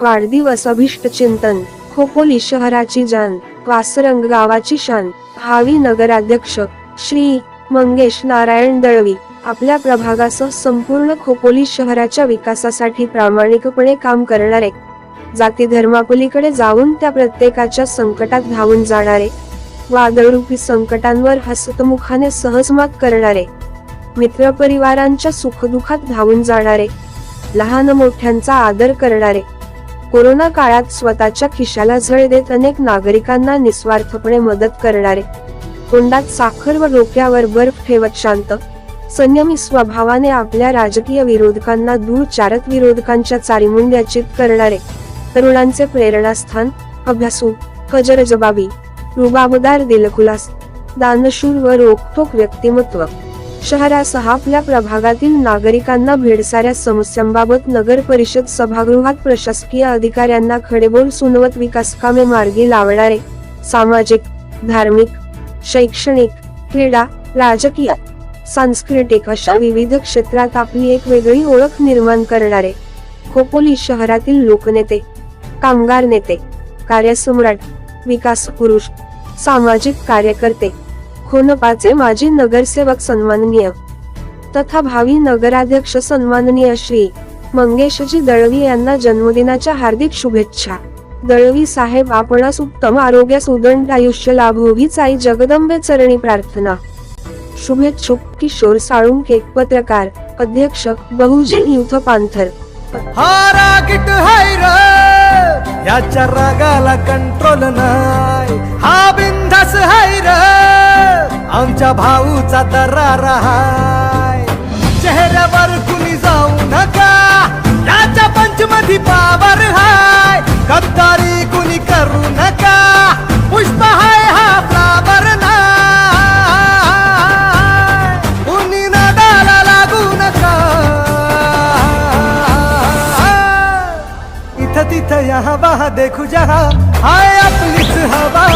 वाढदिवस अभिष्ट चिंतन खोपोली शहराची जान वासरंग गावाची शान भावी नगराध्यक्ष श्री मंगेश नारायण दळवी. आपल्या प्रभागासह संपूर्ण खोपोली शहराच्या विकासासाठी प्रामाणिकपणे काम करणारे जाती धर्मापलीकडे जाऊन त्या प्रत्येकाच्या संकटात धावून जाणारे वादळरूपी संकटांवर हसतमुखाने सहज मात करणारे मित्रपरिवारांच्या सुखदुःखात धावून जाणारे लहान मोठ्यांचा आदर करणारे कोरोना काळात स्वतःच्या खिशाला झळ देत अनेक नागरिकांना निस्वार्थपणे मदत करणारे. तोंडात साखर व डोक्यावर बर्फ ठेवत शांत संयमी स्वभावाने आपल्या राजकीय विरोधकांना दूर चारत विरोधकांच्या चारीमुंड्याचित करणारे. तरुणांचे प्रेरणास्थान अभ्यासू हजर जबाबी रुबाबदार दिलखुलास दानशूर व रोखोक व्यक्तिमत्व. शहरासह आपल्या प्रभागातील नागरिकांना भेडसाऱ्या समस्यांबाबत नगर परिषद सभागृहात प्रशासकीय अधिकाऱ्यांना खडेबोल सुनवत विकास कामे मार्गी लावणारे सामाजिक धार्मिक शैक्षणिक क्रीडा राजकीय सांस्कृतिक अशा विविध क्षेत्रात आपली एक वेगळी ओळख निर्माण करणारे खोपोली शहरातील लोकनेते कामगार नेते कार्यसम्राट विकास पुरुष सामाजिक कार्यकर्ते खोनपाचे माजी नगरसेवक सन्माननीय. तथा भावी नगराध्यक्ष सन्माननीय श्री. मंगेशजी दळवी यांना जन्मदिनाच्या हार्दिक शुभेच्छा. दळवी साहेब आपणास उत्तम आरोग्य सुदंड आयुष्य लाभो. हीच आई जगदंबे चरणी प्रार्थना. शुभेच्छुक किशोर साळुंके पत्रकार अध्यक्ष बहुजन युथ पांथर याच्या रागाला कंट्रोल नाही. हा बिंदास हाय आमच्या भाऊचा दरार हाय चेहऱ्यावर कुणी जाऊ नका. याच्या पंचमधी पावर हाय. गद्दारी कुणी करू नका. पुष्प हाय हा फ्लावर नाय कुणी नादाला लागू नका. इथं तिथं या हवा देखू जहा. हाय आपलीच हवा.